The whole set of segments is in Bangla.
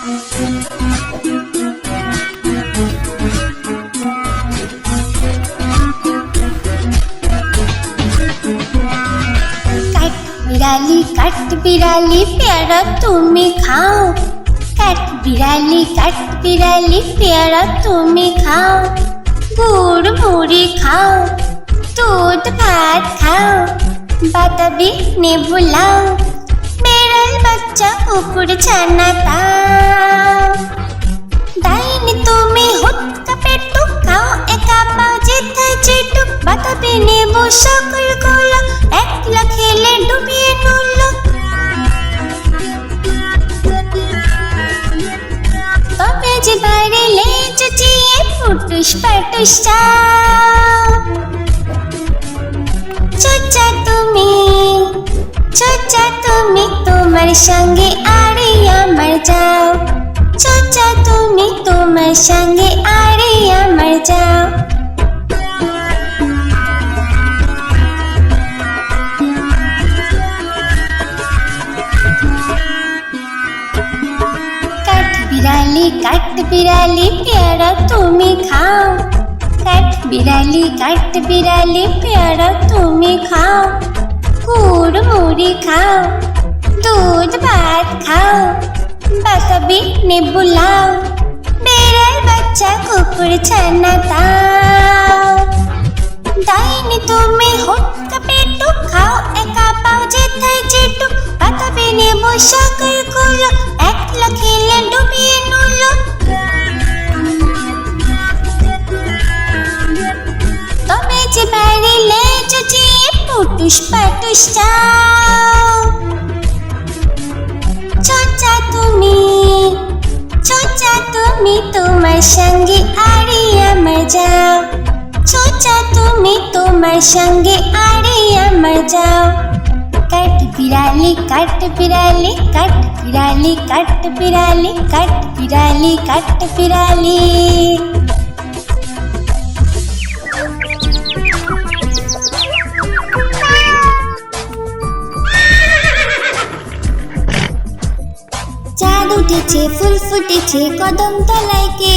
কাঠ বিড়ালি কাঠ বিড়ালি পেয়ারা তুমি খাও কাঠ বিড়ালি কাঠ বিড়ালি পেয়ারা তুমি খাও গুড় মুড়ি খাও দুধ ভাত খাও বাতাবি নেবু লাও বেড়াল বাচ্চা কুকুর ছানা তাও ডাইনি তুমি হুৎকা পেটু, খাও একা পাও যেথায় যেটু বাতাবি নেবু সকলগুলো একলা খেলে ডুবিয়ে নুলো। তবে যে বাইরে লেজ চিয়ে ফুটুস পাটুস চাও তোমার সঙ্গে আরে আমার যাও। চোচা তুমি তোমার সঙ্গে আরে আমার যাও। কাঠ বিড়ালি কাঠ বিড়ালি, পেয়ারা তুমি খাও। কাঠ বিড়ালি কাঠ বিড়ালি, পেয়ারা তুমি খাও। গুড় মুড়ি খাও। দুধ ভাত খাও বাতাবি নেবু লাও, বেড়াল বাচ্চা কুকুর ছানা তাও ডাইনি তুমি হুটকা পেটু খাও, একা পাও যেথায় যেটু, বাতাবি নেবু সকলগুলো একলা খেলে ডুবিয়ে নুলো। তবে যে বাড়ি লেজ চিয়ে পুটুস পাটুস চাও যাও চোচা তুমি তোমার সঙ্গে আরে আমার যাও কাঠ বিড়ালি কাঠ বিড়ালি কাঠ বিড়ালি কাঠ বিড়ালি কাঠ বিড়ালি কাঠ বিড়ালি চাঁদ উঠেছে ফুল ফুটেছে কদম তলায় কে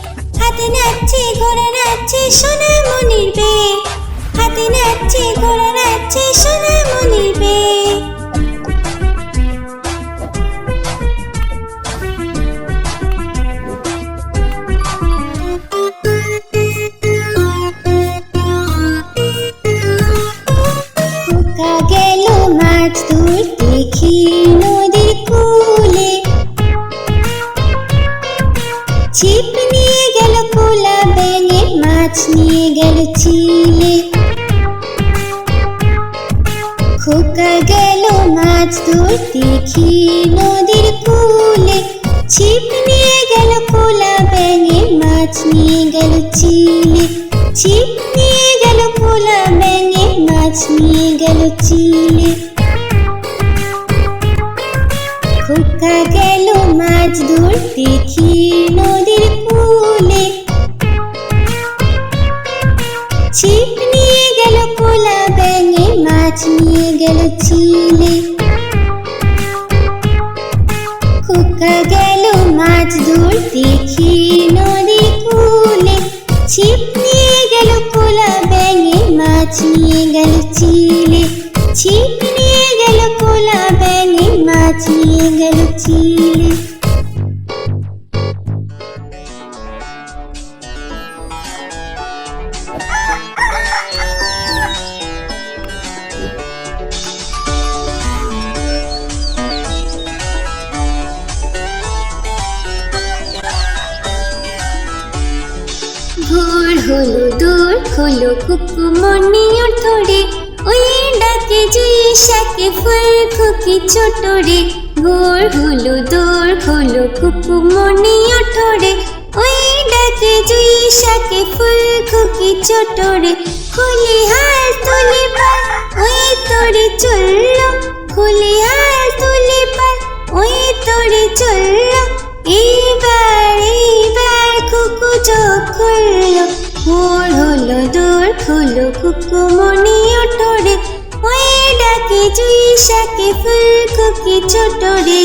হাতি নাচছে ঘোড়া নাচছে সোনা মনির বে হাতে নাচছে ঘোড়া নাচছে সোনা মনির বে চিলে খোকা গেল মাছ ধরতে দেখি নদীর কূলে। ছিপ নিয়ে গেল কোলা ব্যাঙে, মাছ নিয়ে গেল চিলে। ছিপ নিয়ে গেল কোলা ব্যাঙে, মাছ নিয়ে গেল চিলে। খোকা গেল মাছ ধরতে দেখি নদীর কূলে। নিয়ে গেল চিলে। খোকা গেল মাছ ধরতে দেখি নদীর কূলে। ছিপ নিয়ে গেল কোলা ব্যাঙে, মাছ নিয়ে গেল চিলে। ছিপ নিয়ে গেল কোলা ব্যাঙে, মাছ নিয়ে গেল চিলে। হলো দূর হলো কুকুমনি উঠোরে ওই ডাকে জুই শাকে ফুল খুকি ছোট রে। ভোর হলো, দূর হলো কুকুমনি ওঠরে ওই ডাকে জুই শাকে ফুল খুকি চটরে খুলি হাল তুলি পাল ওই তোরে চলল। খুলি হাল তুলি পাল ওই তোরে চলল। এইবার এইবার কুকু চোখ খুললো। ভোর হলো দূর হলো কুকুমনি ওঠরে। ওই ডাকে জুই শাকে ফুল কুকি আলসে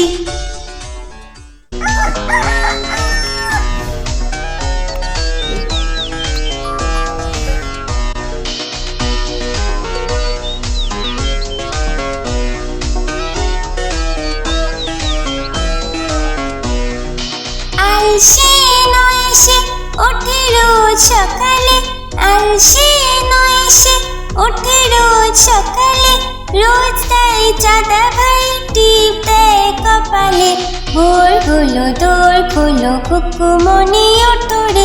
আলসে নয় সে ওঠে রোজ সকালে। রোজ তাই চাঁদা ভাই টিপ দেয় কপালে। ভোর হলো দোর হলো কুকুমনি ওঠরে।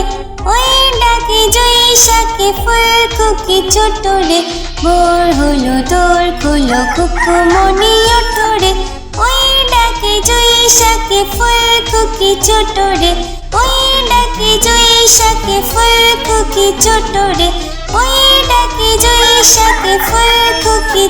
ওই ডাকে জয়ী শাকে ফুল খুকি ছোটরে। ভোর হলো দোর হলো কুকুমনি ওঠরে। ওই ডাকে জয়ী শাকে ফুল খুকি ছোটরে। ওই ডাকে জয়ী শাকে ফুল খুকি ছোটরে ওই ডাকে জয়ী শাকে ফুল খুকি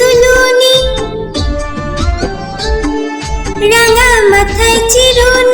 দুলুনি, রাঙা মাথায় চিরুনি।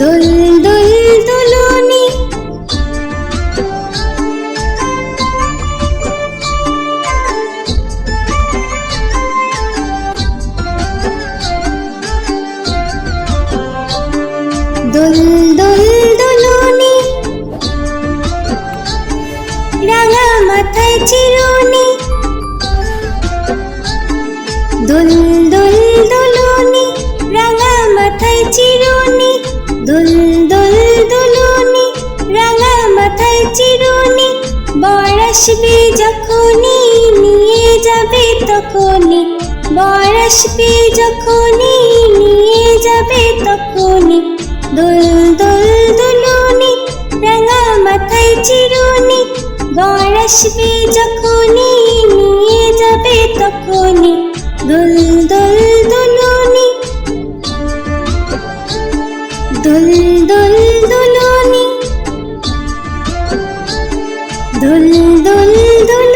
দোল আসবে যখনই, নিয়ে যাবে তখনই। দুল দুল, দুলুনি, রাঙা মাথায় চিরুনি। বর আসবে যখনই, নিয়ে যাবে তখনই। দুল দুল, দুলুনি। দুল দুল, দুলুনি। দুল দুল, দুলুনি।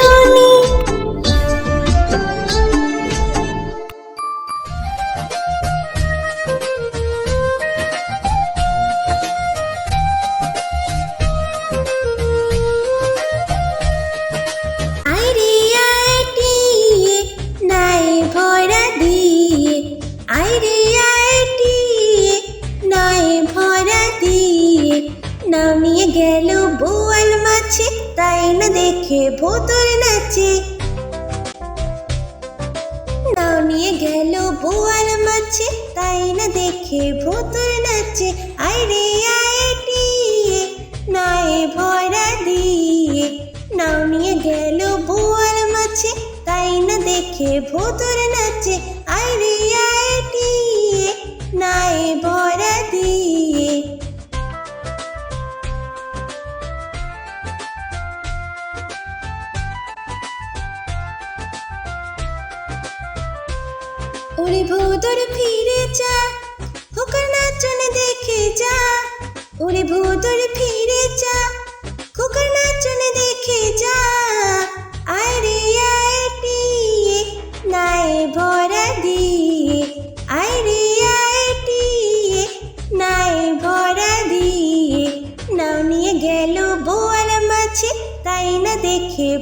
ভোতর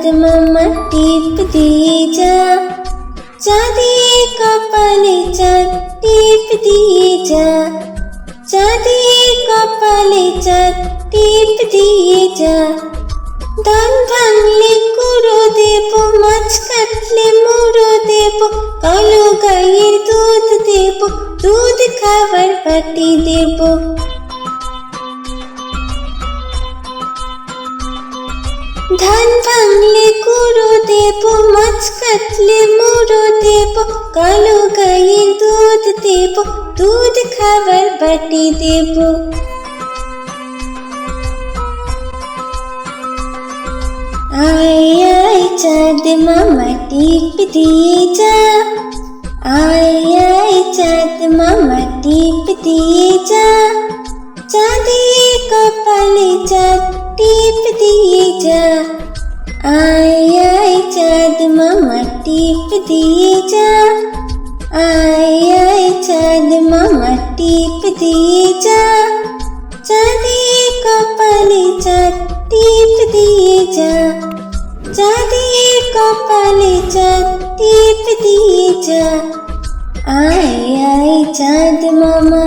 চাঁদ মামা টিপ দিয়ে যা চাঁদের কপালে চাঁদ টিপ দিয়ে যা চাঁদের কপালে চাঁদ টিপ দিয়ে যা ধান ভাঙলে কুড়ো দেব মাছ কাটলে মুড়ো দেব কালো গাইয়ের দুধ দেব দুধ খাবার পাটি দেব ধান ভাঙলে কুড়ো দেব, মাছ কাটলে মুড়ো দেব, কালো গাইয়ের দুধ দেব, দুধ খাবার বাটি দেব। আয় আয়, চাঁদ মামা টিপ দিয়ে যা। আয় আয়, চাঁদ মামা টিপ দিয়ে যা। চাঁদের কপালে চাঁদ টিপ দিয়ে যা আয় আয় চাঁদ মামা টিপ দিয়ে যা আয় আয় চাঁদ মামা টিপ দিয়ে যা চাঁদের কপালে চাঁদ টিপ দিয়ে যা চাঁদের কপালে চাঁদ টিপ দিয়ে যা আয় আয় চাঁদ মামা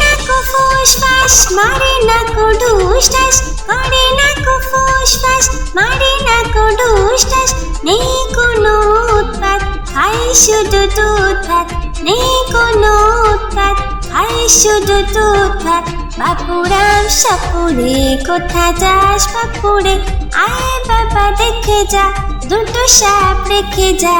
ফুস ফাস, মারে না কো ঢুস ঠাস করে না কো ফুস, ফাস, মারে না কো ঢুস ঠাস নেই কোনো উৎপাত, খাই শুধু দুধ ভাত নেই কোনো উৎপাত, খাই শুধু দুধ ভাত বাপুরাম সাপুরে কোথা যাস, বাপুরে? আয় বাবা, দেখে যা, দুটো সাপ রেখে যা।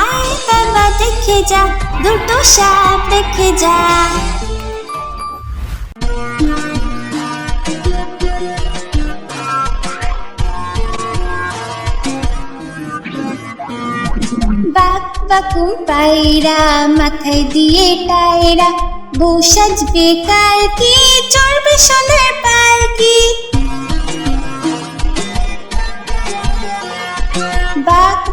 আয় বাবা দেখে যা দুটো সাপ রেখে যা বাক বাকুম পায়রা মাথায় দিয়ে টায়রা বউ সাজবে কালকে চড়বে সোনার পালকি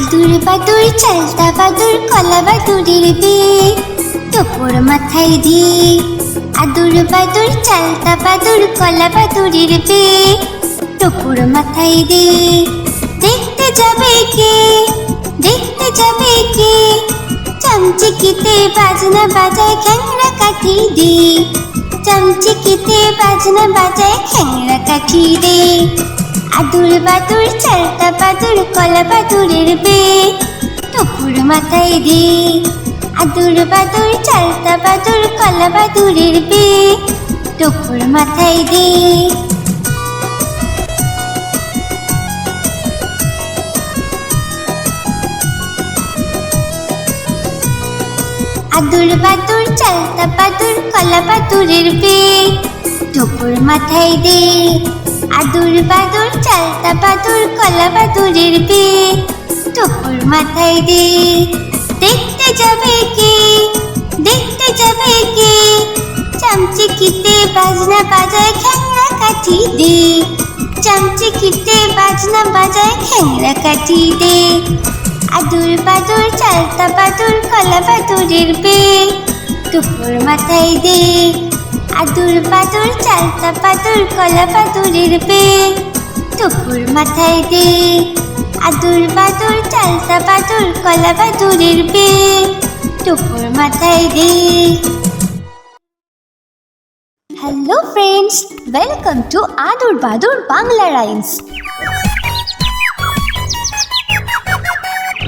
আদুর বাদুর চালতা বাদুর কলা বাদুরের বিয়ে। তোপর মাথায় দিয়ে আদুর বাদুর চালতা বাদুর কলা বাদুরের বিয়ে। তোপর মাথায় দিয়ে দেখতে যাবে কে? দেখতে যাবে কে? চামচিকিতে বাজনা বাজায়, খ্যাংরা কাঠি দে চামচিকিতে বাজনা বাজায়, খ্যাংরা কাঠি দে আদুর বাদুর, চালতা বাদুর, কলা বাদুরের বে টপুর মাথায় দে। আদুর বাদুর, চালতা বাদুর, কলা বাদুরের বে টপুর মাথায় দে। আদুর বাদুর, চালতা বাদুর, কলা বাদুরের বে টপুর মাথায় দে। আদুর বাদুর, চালতা বাদুর, কলা বাদুরের বে টপুর মাথায় দে, দেখতে যাবে কে? দেখতে যাবে কে? চামচিকিতে বাজনা বাজায় খ্যাংরা কাঠি দে। চামচিকিতে বাজনা বাজায় খ্যাংরা কাঠি দে। আদুর বাদুর, চালতা বাদুর, কলা বাদুরের বে টুপুর মাথায় দে আদুর বাদুর, চালতা বাদুর, কলা বাদুরের বে টুপুর মাথায় দে আদুর বাদুর, চালতা বাদুর, কলা বাদুরের বে টুপুর মাথায় দে hello friends, welcome to Adur Badur Bangla rhymes.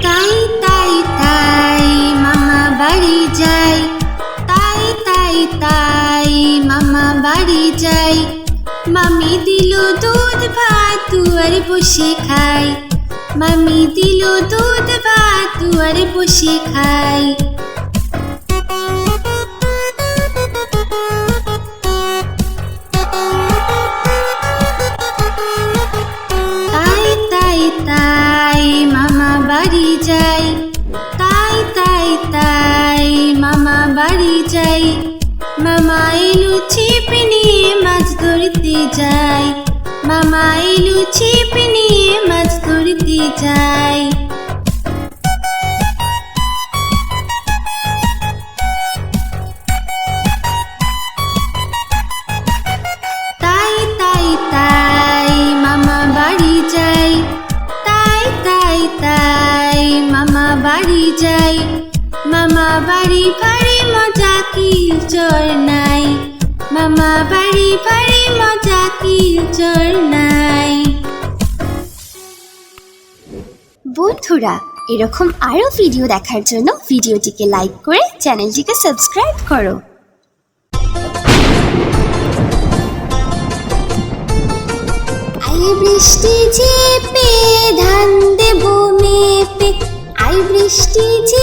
তাই তাই তাই, মামা বাড়ি তাই তাই তাই মামা বাড়ি যাই। মামি দিল দুধ, ভাত তুয়ারে বসে খাই। মামি দিল দুধ, ভাত তুয়ারে বসে খাই। মামা এলু ছিপ নিয়ে মাছ ধরতে যায়। মামা এলু ছিপ নিয়ে মাছ ধরতে যাই নাই। মামা বাড়ি ভারী মজা নাই। বন্ধুরা এরকম আরও ভিডিও দেখার জন্য ভিডিওটিকে লাইক করে চ্যানেলটিকে সাবস্ক্রাইব করো। আই বৃষ্টি ঝেপে ধান দেব মেপে। আই বৃষ্টি ঝেপে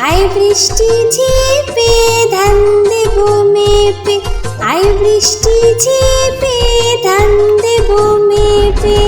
আয় বৃষ্টি ঝেপে ধান দেব মেপে। আই বৃষ্টি ঝেপে ধান দেব মেপে।